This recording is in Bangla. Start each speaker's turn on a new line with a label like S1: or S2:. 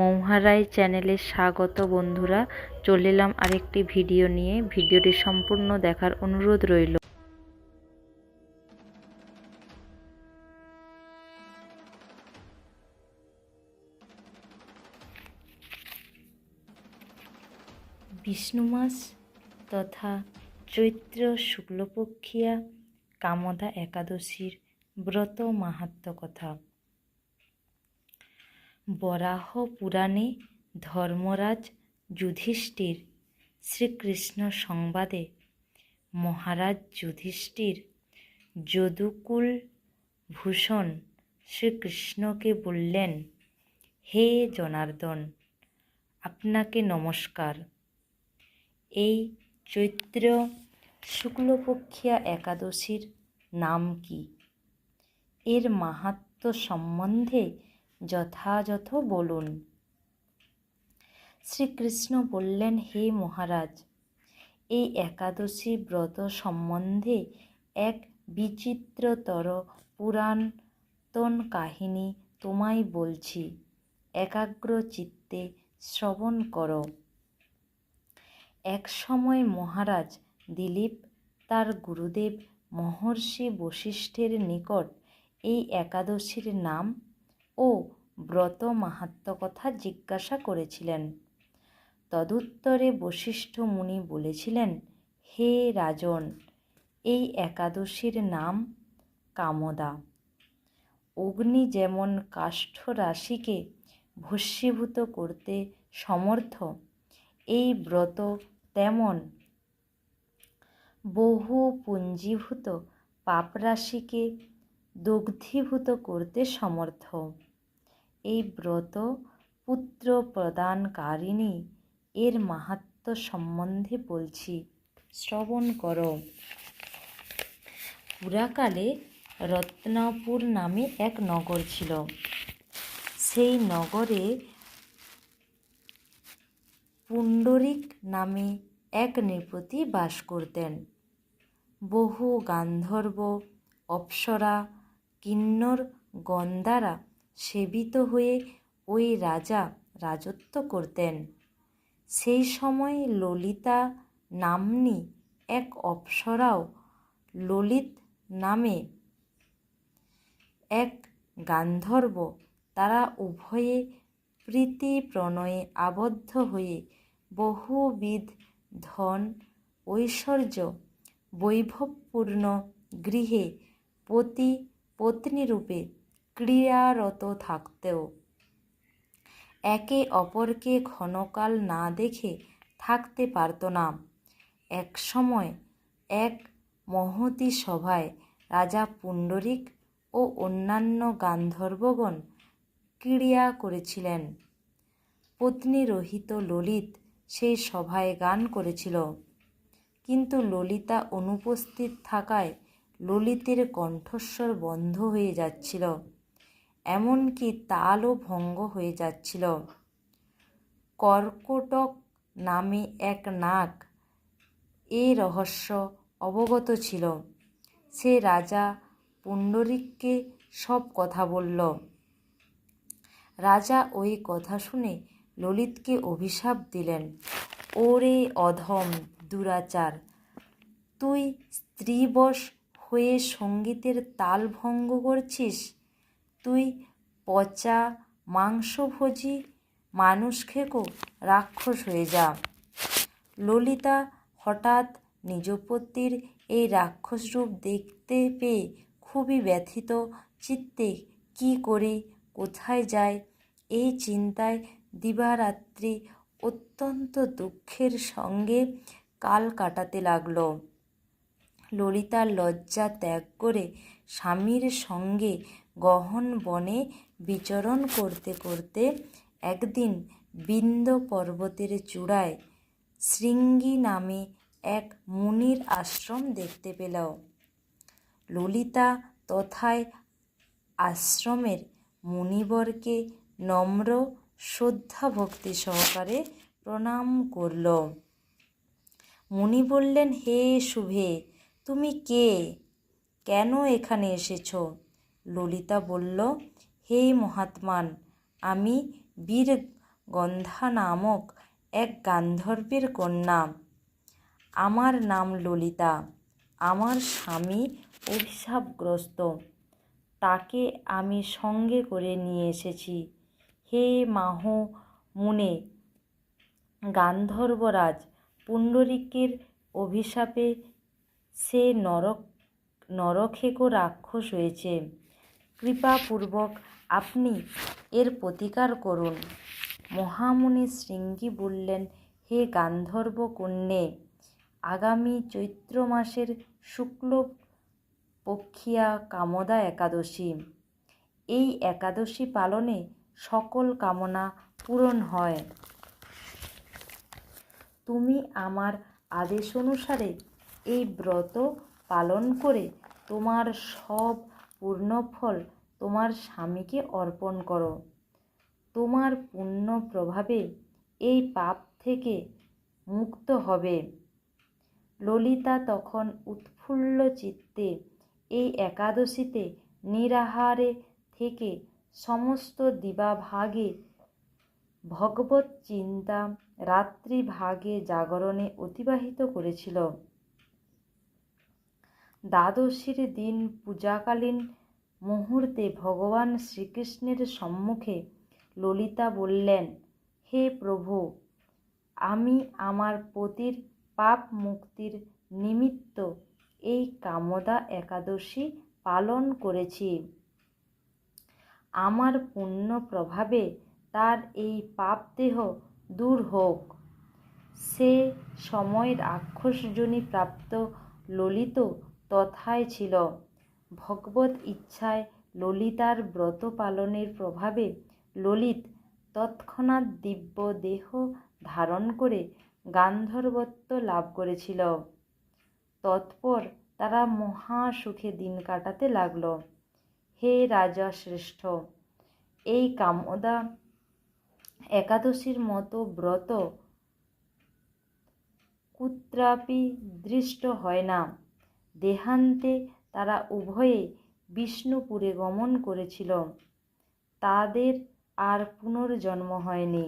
S1: মৌহারাই চ্যানেলে স্বাগত বন্ধুরা। চলে এলাম আরেকটি ভিডিও নিয়ে। ভিডিওটি সম্পূর্ণ দেখার অনুরোধ রইল। বিষ্ণু মাস তথা চৈত্র শুক্লপক্ষিয়া কামদা একাদশীর ব্রত মাহাত্ম কথা। বরাহ পুরাণে ধর্মরাজ যুধিষ্ঠির শ্রীকৃষ্ণ সংবাদে মহারাজ যুধিষ্ঠির যদুকুল ভূষণ শ্রীকৃষ্ণকে বললেন, হে জনার্দন, আপনাকে নমস্কার। এই চৈত্র শুক্লপক্ষিয়া একাদশীর নাম কি? এর মাহাত্ম সম্বন্ধে যথাযথ বলুন। শ্রীকৃষ্ণ বললেন, হে মহারাজ, এই একাদশী ব্রত সম্বন্ধে এক বিচিত্রতর পুরাতন কাহিনী তোমায় বলছি। একাগ্র চিত্তে শ্রবণ করো। এক সময় মহারাজ দিলীপ, তার গুরুদেব মহর্ষি বশিষ্ঠের নিকট এই একাদশীর নাম ও ব্রত মাহাত্ম কথা জিজ্ঞাসা করেছিলেন। তদুত্তরে বশিষ্ঠ মুনি বলেছিলেন, হে রাজন, এই একাদশীর নাম কামদা। অগ্নি যেমন কাষ্ঠ রাশিকে ভস্মীভূত করতে সমর্থ, এই ব্রত তেমন বহু পুঞ্জীভূত পাপরাশিকে দগ্ধীভূত করতে সমর্থ। এই ব্রত পুত্র প্রদানকারিণী এর মাহাত্ম সম্বন্ধে বলছি। শ্রবণ করো। পুরাকালে রত্নাপুর নামে এক নগর ছিল। সেই নগরে পুণ্ডরিক নামে এক নৃপতি বাস করতেন। বহু গান্ধর্ব, অপ্সরা, কিন্নর গন্ধারা সেবিত হয়ে ওই রাজা রাজত্ব করতেন। সেই সময় ললিতা নাম্নী এক অপ্সরাও ললিত নামে এক গান্ধর্ব। তারা উভয়ে প্রীতি প্রণয়ে আবদ্ধ হয়ে বহুবিধ ধন, ঐশ্বর্য, বৈভবপূর্ণ গৃহে পতি পত্নীরূপে ক্রিয়ারত থাকতেও। একে অপরকে ক্ষণকাল না দেখে থাকতে পারত না। এক সময় এক মহতি সভায় রাজা পুণ্ডরিক ও অন্যান্য গান্ধর্বগণ ক্রিয়া করেছিলেন। পত্নী রহিত ললিত সেই সভায় গান করেছিল। কিন্তু ললিতা অনুপস্থিত থাকায় ললিতের কণ্ঠস্বর বন্ধ হয়ে যাচ্ছিল। এমনকি তালও ভঙ্গ হয়ে যাচ্ছিল। কর্কটক নামে এক নাক এই রহস্য অবগত ছিল। সে রাজা পুণ্ডরিককে সব কথা বলল। রাজা ওই কথা শুনে ললিতকে অভিশাপ দিলেন। ওরে অধম দুরাচার, তুই স্ত্রীবশ হয়ে সঙ্গীতের তাল ভঙ্গ করছিস? তুই পচা মাংসভোজী মানুষ খেকো, রাক্ষস হয়ে যা। ললিতা হঠাৎ নিজপতির এই রাক্ষস রূপ দেখতে পেয়ে খুবই ব্যথিত, চিত্তে কি করে, কোথায় যায় এই চিন্তায় দিবারাত্রি অত্যন্ত দুঃখের সঙ্গে কাল কাটাতে লাগল। ললিতার লজ্জা ত্যাগ করে স্বামীর সঙ্গে গহন বনে বিচরণ করতে করতে একদিন বিন্দ পর্বতের চূড়ায় শৃঙ্গী নামে এক মুনির আশ্রম দেখতে পেল ললিতা তথায় আশ্রমের মুনিবরকে নম্র, শ্রদ্ধা ভক্তি সহকারে প্রণাম করল। মুনি বললেন, হে শুভে, তুমি কে? কেন এখানে এসেছ? ললিতা বলল, হে মহাত্মান, আমি বীর গন্ধা নামক এক গান্ধর্বের কন্যা। আমার নাম ললিতা। আমার স্বামী অভিশাপগ্রস্ত। তাকে আমি সঙ্গে করে নিয়ে এসেছি। হে মাহ মুনে, গান্ধর্বরাজ, পুণ্ডরিকের অভিশাপে সে নরক নরখেকো রাক্ষস হয়েছে। কৃপাপূর্বক আপনি এর প্রতিকার করুন। মহামুনি শৃঙ্গী বললেন, হে গান্ধর্ব কন্যে, আগামী চৈত্র মাসের শুক্ল পক্ষিয়া কামদা একাদশী। এই একাদশী পালনে সকল কামনা পূরণ হয়। তুমি আমার আদেশ অনুসারে এই ব্রত পালন করে তোমার সব পূর্ণফল তোমার স্বামীকে অর্পণ করো। তোমার পুণ্য প্রভাবে এই পাপ থেকে মুক্ত হবে। ললিতা তখন উৎফুল্ল চিত্তে এই একাদশীতে নিরাহারে থেকে সমস্ত দিবাভাগে ভগবত চিন্তা রাত্রিভাগে জাগরণে অতিবাহিত করেছিল। দ্বাদশীর দিন পূজাকালীন মুহূর্তে ভগবান শ্রীকৃষ্ণের সম্মুখে ললিতা বললেন, হে প্রভু, আমি আমার পতির পাপ মুক্তির নিমিত্ত এই কামদা একাদশী পালন করেছি। আমার পুণ্য প্রভাবে তার এই পাপ দেহ দূর হোক। সে সময়ের রাক্ষসজনী প্রাপ্ত ললিত তথায় ছিল। ভগবত ইচ্ছায় ললিতার ব্রত পালনের প্রভাবে ললিত তৎক্ষণাৎ দিব্য দেহ ধারণ করে গান্ধর্বত্ব লাভ করেছিল। তৎপর তারা মহা সুখে দিন কাটাতে লাগল। হে রাজা শ্রেষ্ঠ, এই কামদা একাদশীর মতো ব্রত কুত্রাপি দৃষ্ট হয় না। দেহান্তে তারা উভয়ে বিষ্ণুপুরে গমন করেছিল। তাদের আর পুনর্জন্ম হয়নি।